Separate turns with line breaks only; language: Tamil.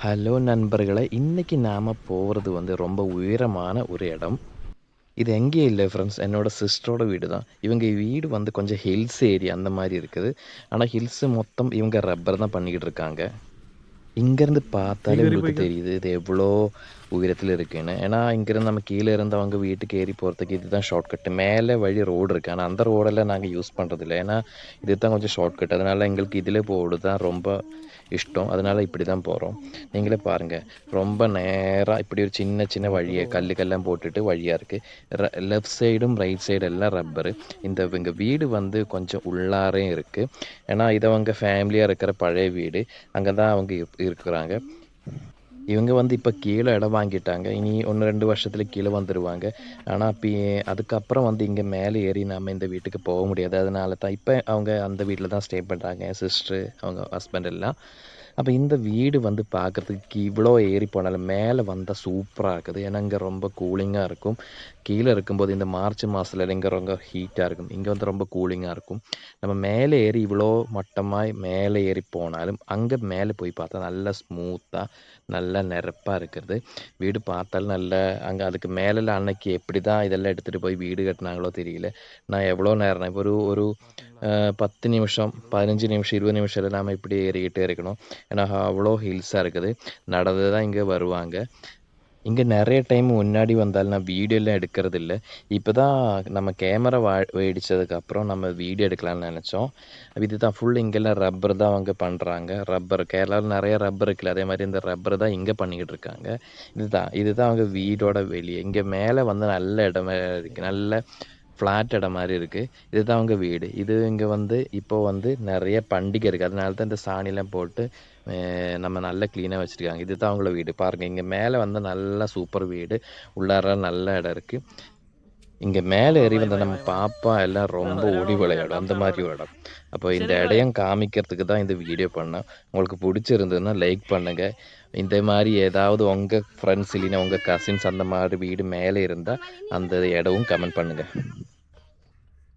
ஹலோ நண்பர்களே. இன்றைக்கி நாம் போகிறது வந்து ரொம்ப உயரமான ஒரு இடம். இது எங்கேயும் இல்லை ஃப்ரெண்ட்ஸ் என்னோட சிஸ்டரோட வீடு தான் இவங்க வீடு வந்து கொஞ்சம் ஹில்ஸ் ஏரியா அந்த மாதிரி இருக்குது. ஆனால் ஹில்ஸு மொத்தம் இவங்க ரப்பர் தான் பண்ணிக்கிட்டு இருக்காங்க. இங்கேருந்து பார்த்தாலே உங்களுக்கு தெரியுது இது எவ்வளோ உயரத்தில் இருக்குன்னு ஏன்னா இங்கேருந்து நம்ம கீழே இருந்து அவங்க வீட்டுக்கு ஏறி போகிறதுக்கு இதுதான் ஷார்ட்கட்டு மேலே வழி ரோடு இருக்குது ஆனால் அந்த ரோடெல்லாம் நாங்கள் யூஸ் பண்ணுறதில்ல ஏன்னா இது தான் கொஞ்சம் ஷார்ட்கட் அதனால் எங்களுக்கு இதில் போகிறது தான் ரொம்ப இஷ்டம். அதனால் இப்படி தான் போகிறோம் நீங்களே பாருங்கள் ரொம்ப நேராக இப்படி ஒரு சின்ன சின்ன வழியை கல் கல்லாம் போட்டுட்டு வழியாக இருக்குது லெஃப்ட் சைடும் ரைட் சைடு எல்லாம் ரப்பரு இந்த இவங்க வீடு வந்து கொஞ்சம் உள்ளாரே இருக்குது ஏன்னா இது அவங்க ஃபேமிலியாக இருக்கிற பழைய வீடு. அங்கே தான் அவங்க இருக்கிறாங்க. இவங்க வந்து இப்போ கீழே இடம் வாங்கிட்டாங்க. இனி ஒன்று ரெண்டு வருஷத்தில் கீழே வந்துடுவாங்க ஆனால் இப்போ அதுக்கப்புறம் வந்து இங்கே மேலே ஏறி நம்ம இந்த வீட்டுக்கு போக முடியாது. அதனால தான் இப்போ அவங்க அந்த வீட்டில் தான் ஸ்டே பண்ணுறாங்க என் சிஸ்டரு அவங்க ஹஸ்பண்ட் எல்லாம். அப்போ இந்த வீடு வந்து பார்க்குறதுக்கு இவ்வளோ ஏறி போனாலும் மேலே வந்தால் சூப்பராக இருக்குது. ஏன்னா இங்கே ரொம்ப கூலிங்காக இருக்கும். கீழே இருக்கும்போது இந்த மார்ச் மாதத்தில் இங்கே ரொம்ப ஹீட்டாக இருக்கும். இங்கே வந்து ரொம்ப கூலிங்காக இருக்கும். நம்ம மேலே ஏறி இவ்வளோ மட்டமாக மேலே ஏறி போனாலும் அங்கே மேலே போய் பார்த்தா நல்லா ஸ்மூத்தாக நல்லா நிரப்பாக இருக்கிறது. வீடு பார்த்தாலும் நல்ல அங்கே அதுக்கு மேலே அன்னைக்கு எப்படி தான் இதெல்லாம் எடுத்துகிட்டு போய் வீடு கட்டினாங்களோ தெரியல. நான் எவ்வளோ நேரம் இப்போ ஒரு ஒரு பத்து நிமிஷம் பதினஞ்சு நிமிஷம் இருபது நிமிஷம் நாம் இப்படி ஏறிக்கிட்டே இருக்கணும். ஏன்னா அவ்வளோ ஹில்ஸாக இருக்குது. நடந்து தான் இங்கே வருவாங்க. இங்கே நிறைய டைம் முன்னாடி வந்தாலும் நான் வீடியோலாம் எடுக்கிறது இல்லை இப்போ தான் நம்ம கேமரா வா வேடிச்சதுக்கப்புறம் நம்ம வீடியோ எடுக்கலாம்னு நினச்சோம். இதுதான் ஃபுல் இங்கெல்லாம் ரப்பர் தான் அவங்க பண்ணுறாங்க ரப்பர் கேரளாவில் நிறைய ரப்பர் இருக்குல்ல அதே மாதிரி இந்த ரப்பர் தான் இங்கே பண்ணிக்கிட்டு இருக்காங்க. இதுதான் இதுதான் அவங்க வீடோட வெளியே. இங்கே மேலே வந்து நல்ல இடமா இருக்குது நல்ல ஃப்ளாட் இடம் மாதிரி இருக்குது இதுதான் அவங்க வீடு. இது இங்கே வந்து இப்போ வந்து நிறைய பண்டிகை இருக்குது அதனால தான் இந்த சாணிலாம் போட்டு நம்ம நல்லா க்ளீனாக வச்சுருக்காங்க. இதுதான் அவங்களோட வீடு. பாருங்கள் இங்கே மேலே வந்து நல்ல சூப்பர் வீடு. உள்ளார நல்ல இடம் இருக்குது இங்கே மேலே ஏறி வந்த நம்ம பாப்பா எல்லாம் ரொம்ப ஓடி விளையாடும். அந்த மாதிரி ஒரு இடம். அப்போ இந்த இடம் காமிக்கிறதுக்கு தான் இந்த வீடியோ பண்ணேன் உங்களுக்கு பிடிச்சிருந்ததுன்னா லைக் பண்ணுங்க. இந்த மாதிரி ஏதாவது உங்கள் ஃப்ரெண்ட்ஸ் இல்லைன்னா உங்கள் கசின்ஸ் அந்த மாதிரி வீடு மேலே இருந்தால் அந்த இடமும் கமெண்ட் பண்ணுங்கள்